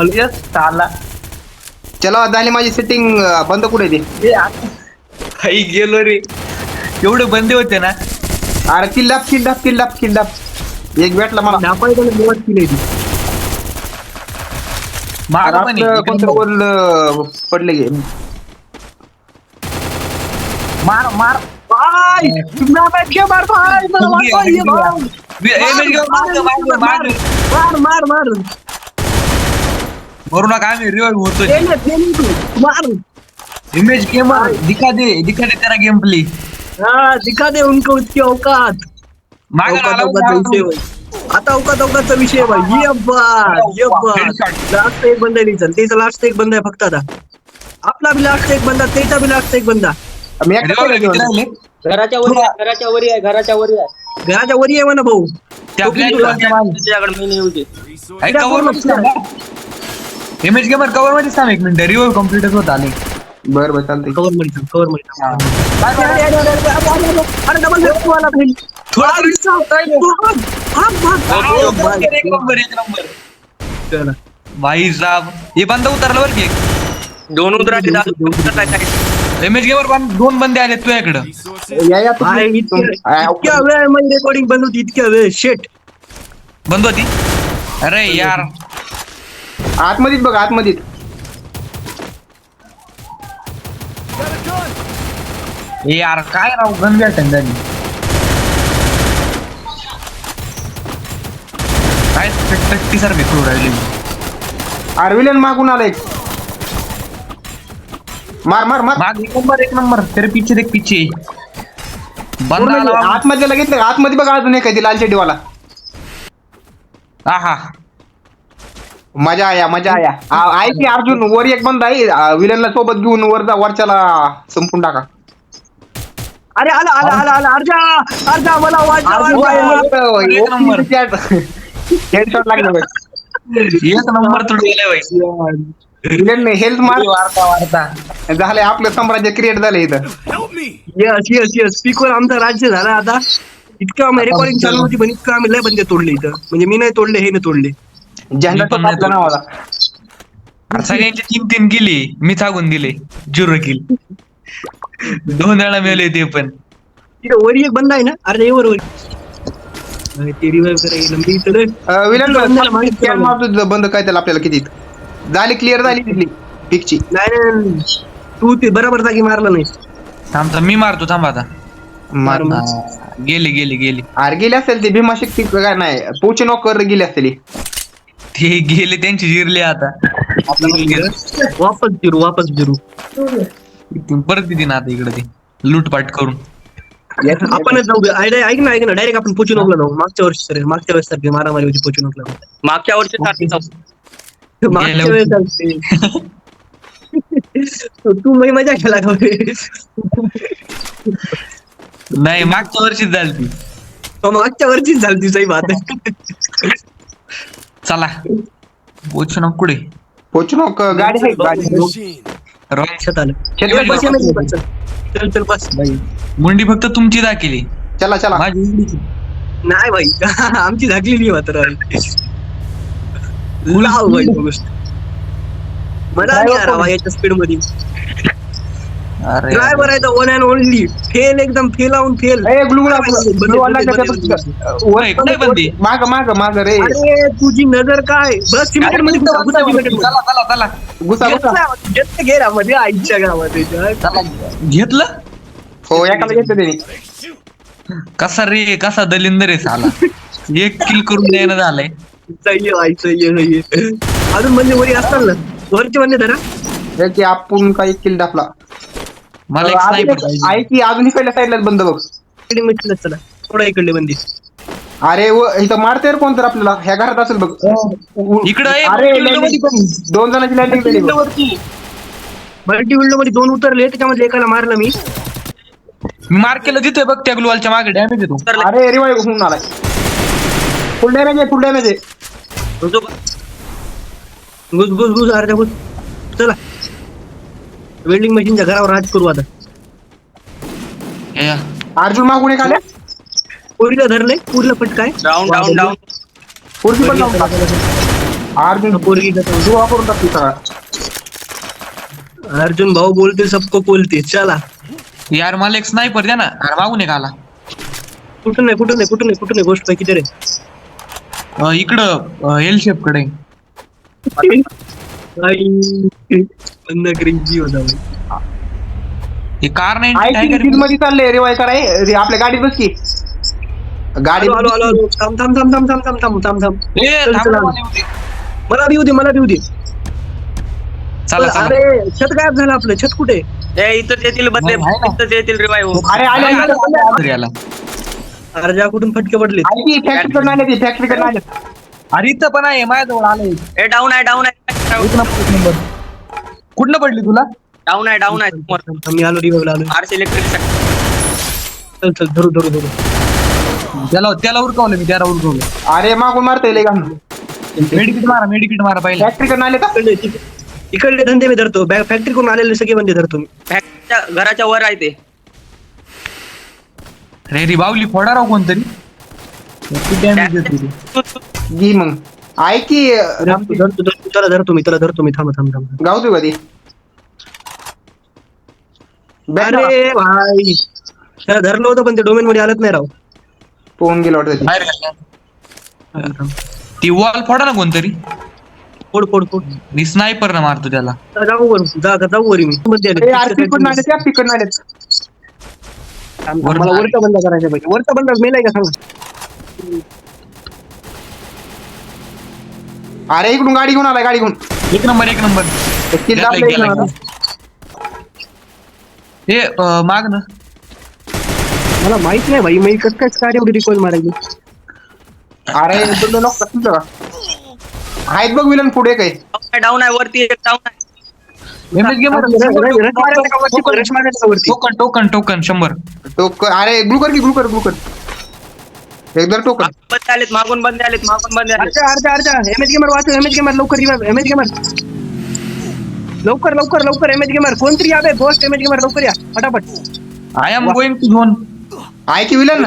Yes साला चला झाली माझी सेटिंग बंद कुठे ते? ए, आता- काही गेलो रे. एवढे बंदे होते ना. अरे किल्लाप किल्लाप किल्लाप किल्लाप एक भेटला मला. नापायला निवड केली ती. माग पण आहे. आपलं कोणतं गोल अं, पडले गे मार मार. क्या मार भाई, मला वाटतं ये भाई. वि- ए, मेरी. मार. मार. मार मरू. नका आम्ही रिवाइव होतो तेने, तेने तू. मार. इमेज गेमर दिखा दे दिखा दे तेरा गेम प्ले हाँ दिखा दे उनको उसकी औकात माग औकात औकातचा विषय भाई. आता औकात औकातचा विषय आहे भाई ये बात ये बात Headshot. लास्ट एक बंदा नाही चल त्याचा लास्ट एक बंदा आहे फक्त आता. आपला बी लास्ट एक बंदा त्याचा बी लास्ट एक बंदा. एकटा केलं. घराच्या वरी आहे घराच्या वरी आहे घराच्या वरी आहे. घराच्या वरी आहे म्हणा भाऊ. मागे. तुझ्याकडे मी नाही येऊ दे ऐक. इमेज गेमर कवर मध्ये थांब एक मिनिट रिवाइव कंप्लीट होत आले. बरं बरं चालतंय. कवर मध्ये थांब, कवर मध्ये थांब. अरे. अरे, अरे, अरे, अरे, अरे, अरे, वाला भाई. थोडा भाग, भाग, भाग, भाग. एक नंबर एक नंबर चला. भाई साहब हे बंद उतरलं बरं की दोन उतराचे इमेज गेमर पण दोन बंदे आले तुझ्याकडं. या या भाई, तुम्ही. इतक्या आ, इतक्या वेळ रेकॉर्डिंग बंद होती इतक्या वेळ. शेट बंद होती. अरे यार. आतमध्येच बघ आतमध्येच. यार काय राव गंभीर झाली काय टक्की सारखे करू राहिले अरे विलन मागून आलाय. मार मार मार. माग एक नंबर एक नंबर. तेरे पीछे देख पीछे बंद आला. आतमध्ये का? आतमध्ये बघा अजून एक आहे ती लाल चड्डीवाला. आहा. मजा आया मजा आया. आ- आहे की अर्जुन? वर एक बंद आहे. विलनला सोबत घेऊन वर जा वरच्याला संपून टाका. अरे आला आला आला आला. अर्जा अर्जा मला वाचवा, वाचवा. एक नंबर. हेडशॉट लागलं एक नंबर तुडलेला भाई विलन हेल्थ मार. वार्ता वार्ता झालंय आपलं साम्राज्य क्रिएट झालंय इथं. यस यस यस स्पीकर आमचा राज्य झाला आता. इतकं आम्ही रेकॉर्डिंग चालू होती पण इतकं आम्ही लय बंदे तोडले इथं. म्हणजे मी नाही तोडले हे नाही तोडले. नाही अरे सगळ्यांचे तीन तीन किले मी थागून दिले. झिरो किल दोन वेळा मिळाले ते पण. तिथं वरी एक बंद आहे ना? अरे वर वरी. अरे ते रिवाइव करायला लंबी इथं लय. अं, विलन किती बंद माहीत scan मारतो बंद काय त्याला आपल्याला किती? झाली क्लिअर झाली तिथली. पिकची नाही नाही, नाही. तू ते बरोबर जागी मारला नाही थांब थांब, मी मारतो थांब आता. मार. हा, गेली गेली गेली. अरे गेली असेल ती भीमा शक्ती काय नाही पोची नोकर गेली असेल ही. ते गेले त्यांची जिरले आता. वापस जिरू वापस जिरू. परत येते ना आता इकडे ते. लूटपाट करून. आपणच जाऊ दे. आयडिया ऐक ना ऐक ना. डायरेक्ट आपण पोचू नको जाऊ मागच्या वर्षी सर मागच्या वेळेस सारखी मारामारी होती पोचू नको मागच्या वर्षी सारखी जाऊ. मागच्या वेळेस चालते तू मी मजा केला का बे? नाही मागच्या वर्षीच झाली ती. तो मागच्या वर्षीच झाली सही बात आहे चला. पोचू ना कुठे पोचू नको गाडी आहे गाडी बस चल. चल मुंडी फक्त तुमची दाखिली. चला चला. माझी. नाही भाई आमची झाकलेली आहे मात्र. लाव भाई गोष्ट. मला नाही याच्या स्पीडमध्ये. ड्रायव्हर आहे वन अँड ओनली फेल एकदम फेल आऊन फेल? माग माग माग रे. अरे तुझी नजर काय? बस सिमेंटमध्ये गुसा मध्ये. आईच्या गावामध्ये घेतलं? हो एकाला घेतलं त्यांनी. कसा रे कसा दलिंदर आहे साला. एक किल करून द्यायला झालंय. सही आहे भाई, सही आहे, सही आहे. अजून म्हणजे वरी असतात ना? वरचे म्हणजे धरा. की आपण काही किल टाकला. मला एक एक- पाहिजे. आहे की अजून इकडल्या साईडला बंद बघ. इकडे मिटलं चला. थोडा इकडले बंदी. अरे व इथं मारते रे कोण तर आपल्याला. ह्या घरात असेल बघ. उ- इकडं आहे, अरे मध्ये. दोन जणांची लँडिंग झाली बघ. मल्टी विंडो मध्ये दोन उतरले त्याच्यामध्ये एकाला मारलं मी. मी मार्क केलं तिथे बघ त्या ग्लुवालच्या मागे डॅमेज येतो. अरे रिवाईव्ह होऊन आलाय. फुल डॅमेज आहे फुल डॅमेज आहे. घुस घुस घुस अर्धा घुस चला. वेल्डिंग मशीनच्या घरावर राज करू आता. या. अर्जुन मागून एक आल्या? पुरीला धरले पुरीला पटकाय. डाऊन डाऊन डाऊन पुढची पण टाक. अर्जुन पोरगी दुवा करून टाकतो सगळा अर्जुन भाऊ बोलते सबको बोलते चला. यार मला एक स्नायपर द्या ना. अरे मागून एक आला. कुठून नाही कुठून नाही कुठून नाही कुठून नाही गोष्ट? आहे किती रे? अं, इकडं एल शेपकडे. आई, जीव. हे कार नाही मध्ये चाललंय रिवाय कराय रे, आपल्या गाडीत बस की. गाडी आलो आलो आलो आलो थांब थांब थांब थांब थांब थांब थांब थांब थांब. ए, चल, थांब चल, ना, आलो. मला येऊ दे. मला देऊ दे मला देऊ दे. चला चला. अरे छत गायब झालं आपलं. छत कुठे? ए इथंच येतील बदले. इथंच येतील रिवाईव्ह अरे आले अरे, आले आला, आला, आला, आला. अर्जा कुठून फटके पडले फॅक्टरी कडून आले ती फॅक्टरी कडून आले. अरे इथं पण आहे माझ्याजवळ आलंय. ए डाऊन आहे डाऊन आहे. नंबर, कुठलं पडली तुला? डाऊन आहे डाऊन आहे. समोर मी आलो रिवायला आलो. आरसी इलेक्ट्रिक चल चल धरू धरू धरू. त्याला त्याला उरकवलं मी त्याला उरकवलं. अरे मागून मारता येईल का मेडिकिट मारा मेडिकिट मारा पाहिजे फॅक्टरी कडून आले का? इकडले इकडले. धंदे मी धरतो. फॅक्टरी करून आलेले सगळे बंदे धरतो मी. फॅक्टरीच्या घराच्या वर आहे ते. रे रे बावली फोडा राव कोणतरी. किती damage देते ते. घे मग. आय की धरतो धरतो त्याला धरतो मी त्याला धरतो मी थांब थांब थांब. गाव तू कधी? अरे भाई. त्याला धरलं होतं पण ते डोमेन मध्ये आलत नाही राव. पोहून गेलो वाटतं ते. बाहेर वॉल फोडा ना कोणतरी. फोड फोड फोड. मी स्नायपर ना मारतो त्याला. जा, जाऊ वर जा जा, जाऊ वरी मी. मध्ये आले. आले त्या आले. थांब, थांब, मला वरचा बंद करायचा पाहिजे. वरचा बंद मेलाय का? सांगा. अरे इकडून गाडी घेऊन आला गाडी घेऊन एक नंबर एक नंबर हे माग ना मला माहीत नाही भाई मी कसं काय कार्य वगैरे कोण मारायचं अरे आहेत बघ विलन पुढे काय डाऊन आहे वरती डाऊन आहे टोकन टोकन टोकन शंभर टोकन अरे ग्लू कर की ग्लू कर ग्लू कर एकदा टोकन. बंदे आलेत मागून बंदे आलेत मागून बंदे आलेत. अर्जा अर्जा अर्जा एम एच गेमर वाचव एम एच गेमर लवकर रिवाइव एम एच गेमर. लवकर लवकर लवकर एम एच गेमर. कोणतरी या बे गोस्ट एम एच गेमर लवकर या. फटाफट. I am going to zone आहे की विलन?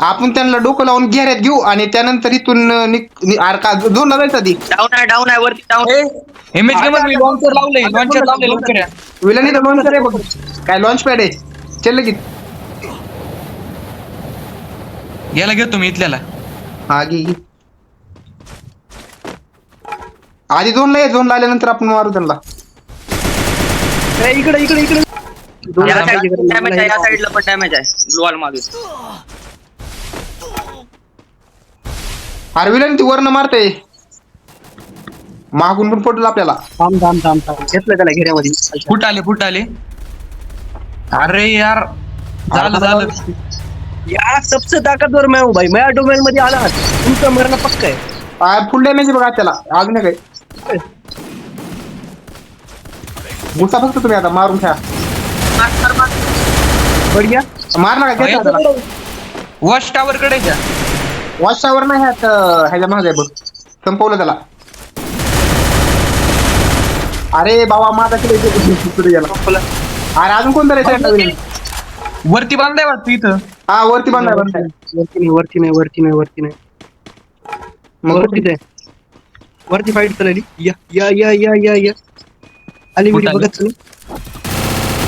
आपण त्यांना डोकं लावून घेऱ्यात घेऊ आणि त्यानंतर इथून निक- नि- अरे का दोन लावायचा ती डाऊन आहे डाऊन आहे वरती डाऊन एच गेमर मी लॉन्चर लावलंय लॉन्चर लावलंय लवकर या. विलन इथं लॉन्च आहे बघ. काय लॉन्च पॅड आहे. चल की याला घेतो मी इथल्याला. हा. आधी झोनला ये झोनला आल्यानंतर आपण मारू त्यांना. ए, इकडे इकडे इकडे. दोन या लाखाची गरज नाही. डॅमेज आहे या साईडला पण डॅमेज आहे. ब्लू वॉल मागे. अरे विलन ती वरनं मारते. मागून पण पडलं आपल्याला. थांब थांब थांब थांब. घेतलं त्याला घेऱ्यामध्ये. फुट आले फुट आले अरे यार. झालं झालं. या सबसे ताकदवर मैं हूँ भाई. मैं डोमेन मध्ये आला तुमचं मरण पक्क आहे. फुल डॅमेज बघा त्याला. अजून काय घुसा फक्त तुम्ही आता मारून ठेवा. बढिया मार ना काय त्याला वॉच टावर कडे जा वॉच टावर नाही ह्यात ह्याच्या महाग आहे बघ. संपवलं त्याला. अरे बाबा माझा किती पुढे गेला. अरे अजून कोणतं रे? वरती बांधाय वाटतं इथं. हा वरती बांधाय बांधाय. वरती नाही वरती नाही वरती नाही वरती नाही. मग वरती कुठे? नाही वरती फाईट चालली. या या या या या या. आली कुठं व्हिडिओ आली? बघत चल.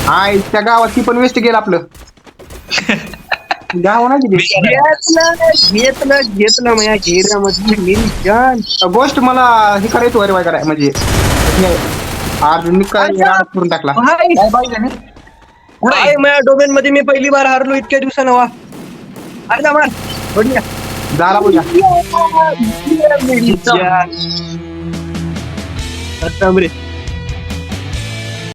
हा त्या गावात ती पण वेस्ट गेलं आपलं. गाव ना किती घेतलं घेतलं घेतलं माझ्या घेऱ्यामध्ये मेरी जान गोष्ट मला हे करायचं वरे वाय कराय म्हणजे. हे, काय करून टाकला? काय पाहिजे कुठे? माझ्या डोमेन मध्ये मी पहिली बार हारलो इतक्या दिवसानं वा. अरे मार. बढिया. झाला. आता रे.